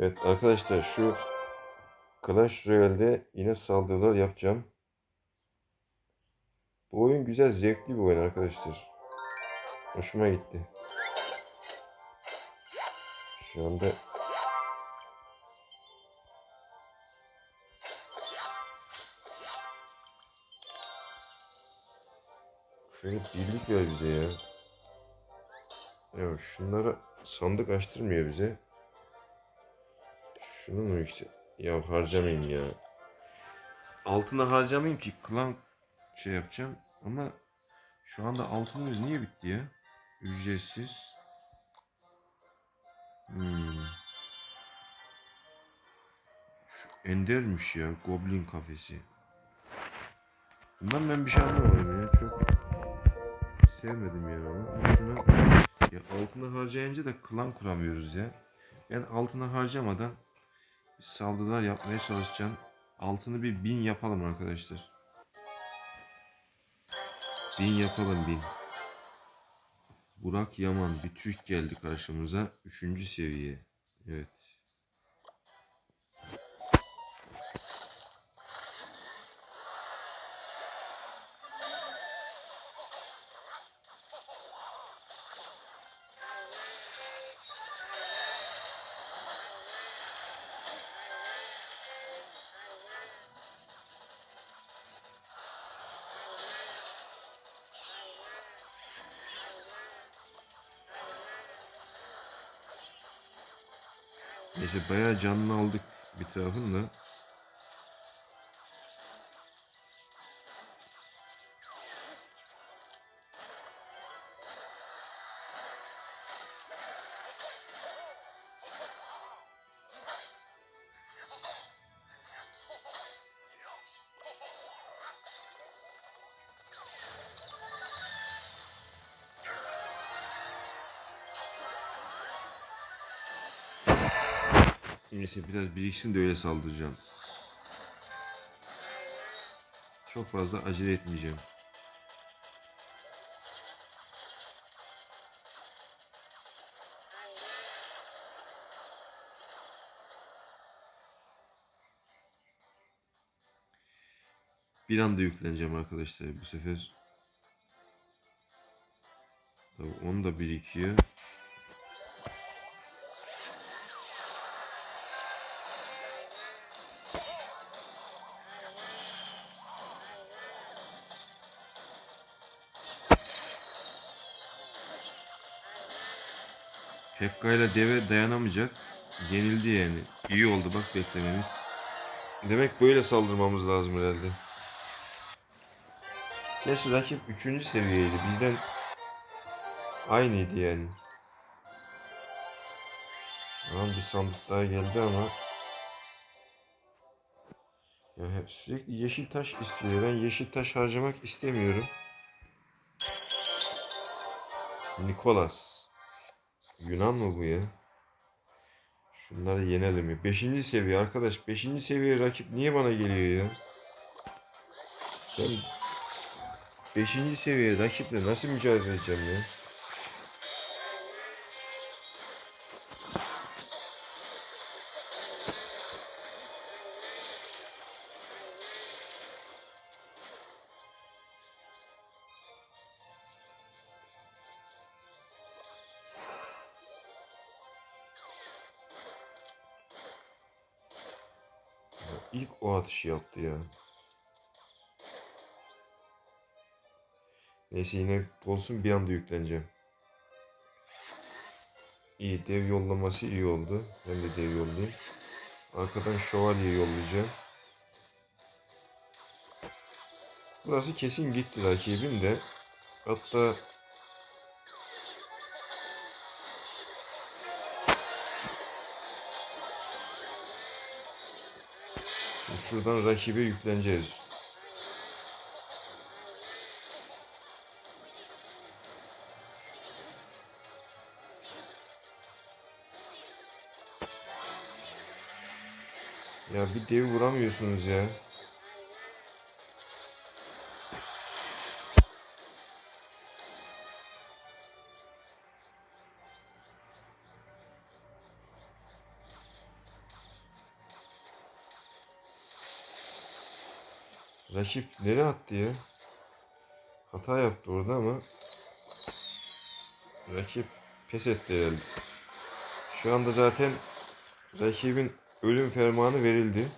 Evet arkadaşlar şu Clash Royale'de yine saldırılar yapacağım. Bu oyun güzel, zevkli bir oyun arkadaşlar. Hoşuma gitti. Şu anda Şöyle birlik ver bize ya. Evet şunlara sandık açtırmıyor bize. Şunu mu yüksek? Ya harcamayayım ya. Altına harcamayayım ki klan şey yapacağım ama şu anda altınımız niye bitti ya? Ücretsiz. Hmm. Şu endermiş ya Goblin kafesi. Bundan ben bir şey anlamadım ya çok sevmedim onu. Ama şuna ya altına harcayınca da klan kuramıyoruz ya. Ben altına harcamadan saldırılar yapmaya çalışacağım. Altını bir bin yapalım arkadaşlar. Bin yapalım bin. Burak Yaman bir Türk geldi karşımıza. Üçüncü seviye. Evet. Neyse bayağı canını aldık bir tarafın da. Neyse biraz biriksin de öyle saldıracağım. Çok fazla acele etmeyeceğim. Bir anda yükleneceğim arkadaşlar bu sefer. Tabii onu da birikiyor. Pekka ile deve dayanamayacak. Yenildi yani. İyi oldu bak beklememiz. Demek böyle saldırmamız lazım herhalde. Gerçi rakip 3. seviyeydi. Bizden aynıydı yani. Tamam bir sandık daha geldi ama ya sürekli yeşil taş istiyor. Ben yeşil taş harcamak istemiyorum. Nikolas. Yunan mı bu ya? Şunları yenelim ya. Beşinci seviye arkadaş. Beşinci seviye rakip niye bana geliyor ya? Ben beşinci seviye rakiple nasıl mücadele edeceğim ya? İlk o atışı yaptı ya. Neyse yine olsun bir anda yükleneceğim. İyi dev yollaması iyi oldu. Ben de dev yollayayım. Arkadan şövalye yollayacağım. Burası kesin gitti rakibin de. Hatta şuradan rakibe yükleneceğiz. Ya bir dev vuramıyorsunuz ya. Rakip nereye attı ya? Hata yaptı orada ama rakip pes etti herhalde. Şu anda zaten rakibin ölüm fermanı verildi.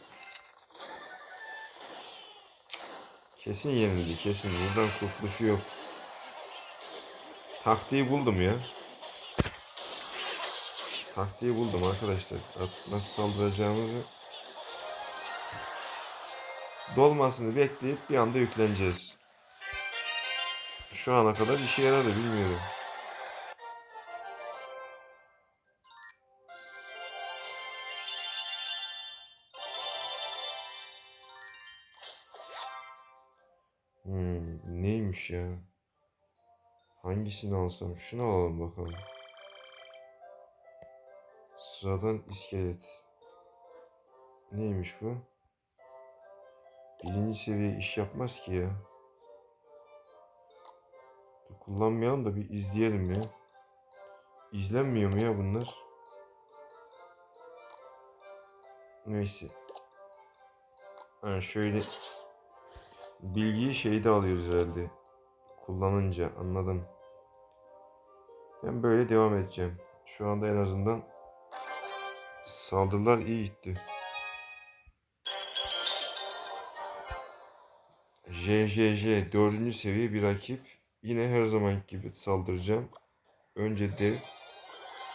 Kesin yenildi kesin. Buradan kurtuluşu yok. Taktiği buldum ya. Taktiği buldum arkadaşlar. Artık nasıl saldıracağımızı dolmasını bekleyip bir anda yükleneceğiz. Şu ana kadar işe yaradı bilmiyorum. Hmm, neymiş ya? Hangisini alsam? Şunu alalım bakalım. Sıradan iskelet. Neymiş bu? Birinci seviye iş yapmaz ki ya. Kullanmayalım da bir izleyelim ya. İzlenmiyor mu ya bunlar? Neyse. Ha şöyle bilgiyi şeyde alıyoruz herhalde. Kullanınca anladım. Ben böyle devam edeceğim. Şu anda en azından saldırılar iyi gitti. JJJ dördüncü seviye bir rakip. Yine her zaman gibi saldıracağım. Önce dev.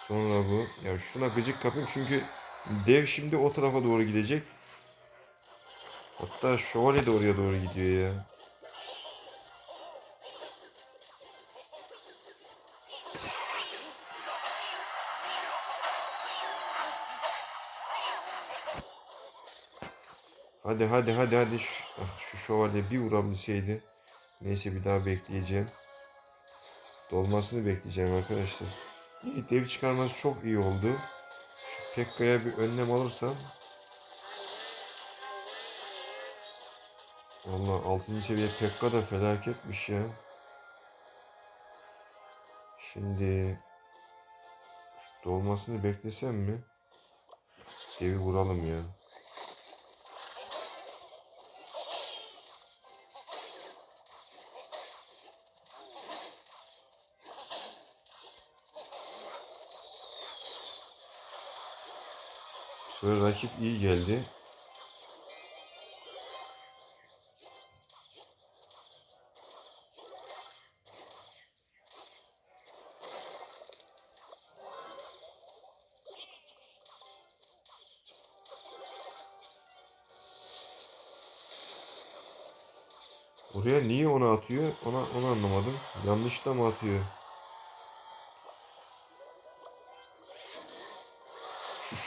Sonra bu. Ya şuna gıcık kapayım çünkü dev şimdi o tarafa doğru gidecek. Hatta şövalye de oraya doğru gidiyor ya. Hadi hadi hadi hadi. Şu, ah, şu şövalye bir vurabilseydi. Neyse bir daha bekleyeceğim. Dolmasını bekleyeceğim arkadaşlar. İyi dev çıkarması çok iyi oldu. Şu Pekka'ya bir önlem alırsam. Vallahi 6. seviye Pekka da felaketmiş ya. Şimdi şu dolmasını beklesem mi? Devi vuralım ya. Sefer rakip iyi geldi. Oraya niye onu atıyor? Ona onu anlamadım. Yanlış da mı atıyor?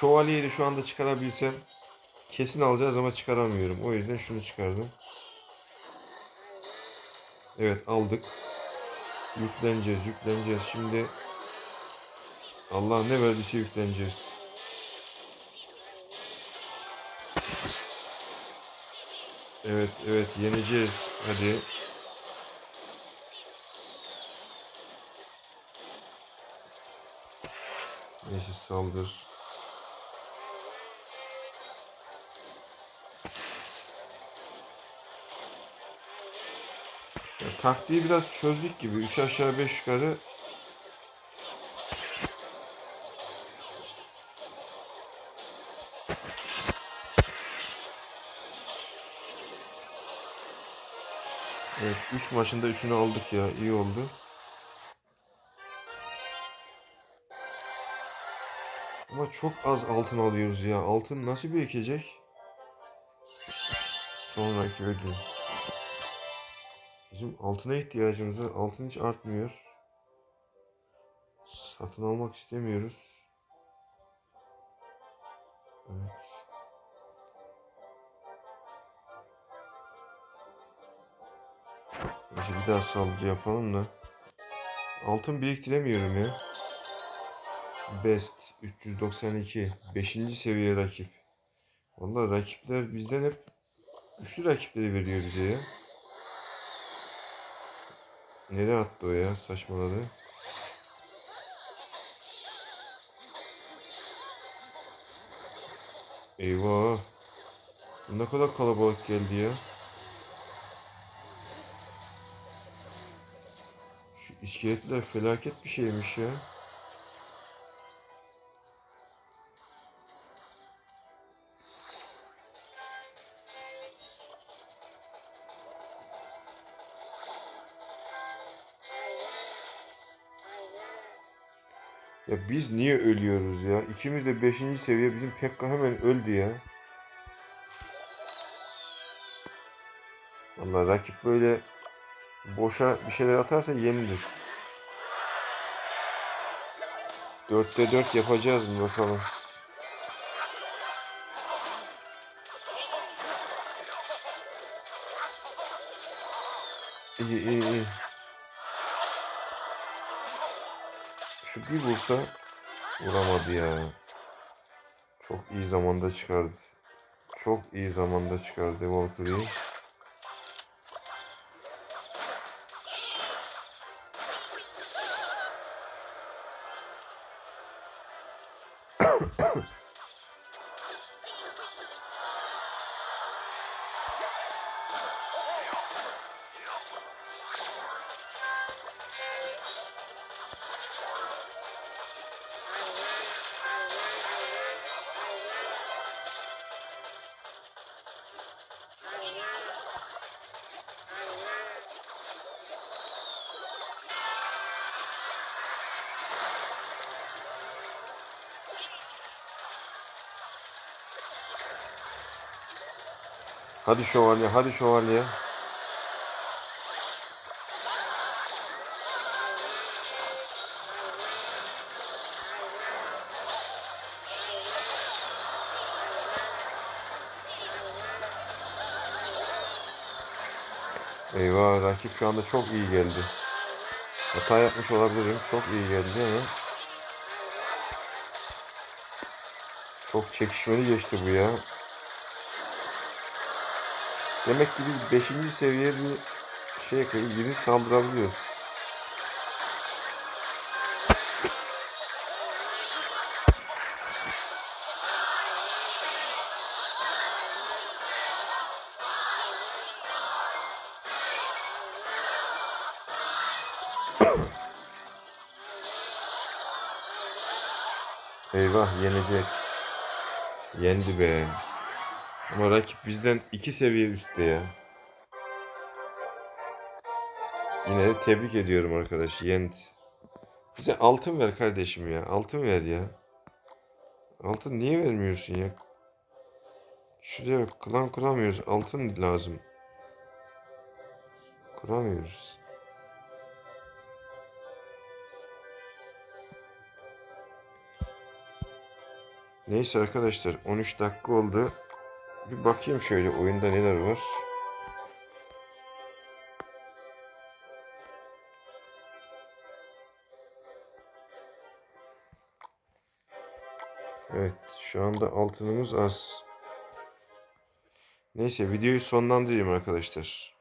Şövalyeyi şu anda çıkarabilsem kesin alacağız ama çıkaramıyorum. O yüzden şunu çıkardım. Evet aldık. Yükleneceğiz, yükleneceğiz. Şimdi Allah ne verdiyse yükleneceğiz. Evet, evet yeneceğiz. Hadi. Neyse saldır. Taktiği biraz çözdük gibi. 3 aşağı 5 yukarı. Evet 3 maçında 3'ünü aldık ya. iyi oldu. Ama çok az altın alıyoruz ya. Altın nasıl birikecek? Sonraki ödül. Bizim altına ihtiyacımız var. Altın hiç artmıyor. Satın almak istemiyoruz. Evet. Neyse bir daha saldırı yapalım da. Altın biriktiremiyorum ya. Best 392 5. seviye rakip. Vallahi rakipler bizden hep güçlü rakipleri veriyor bize ya. Nereye attı o ya? Saçmaladı. Eyvah. Ne kadar kalabalık geldi ya. Şu iskeletler felaket bir şeymiş ya. Ya biz niye ölüyoruz ya? İkimiz de 5. seviye bizim Pekka hemen öldü ya. Vallahi rakip böyle boşa bir şeyler atarsa yenilir. 4'te 4 yapacağız mı bakalım. İyi iyi iyi. Şu bir vursa vuramadı ya. Çok iyi zamanda çıkardı. Çok iyi zamanda çıkardı Valkyrie'yi. Hadi şövalye, hadi şövalye. Eyvah rakip şu anda çok iyi geldi. Hata yapmış olabilirim. Çok iyi geldi ama çok çekişmeli geçti bu ya. Demek ki biz 5. seviye bir şey koyup birini saldırabiliyoruz. Eyvah yenecek. Yendi be. Ama rakip bizden iki seviye üstte ya. Yine tebrik ediyorum arkadaş. Yendi. Bize altın ver kardeşim ya. Altın ver ya. Altın niye vermiyorsun ya? Şuraya bak, klan kuramıyoruz. Altın lazım. Kuramıyoruz. Neyse arkadaşlar 13 dakika oldu. Bir bakayım şöyle oyunda neler var. Evet şu anda altınımız az. Neyse videoyu sonlandırayım arkadaşlar.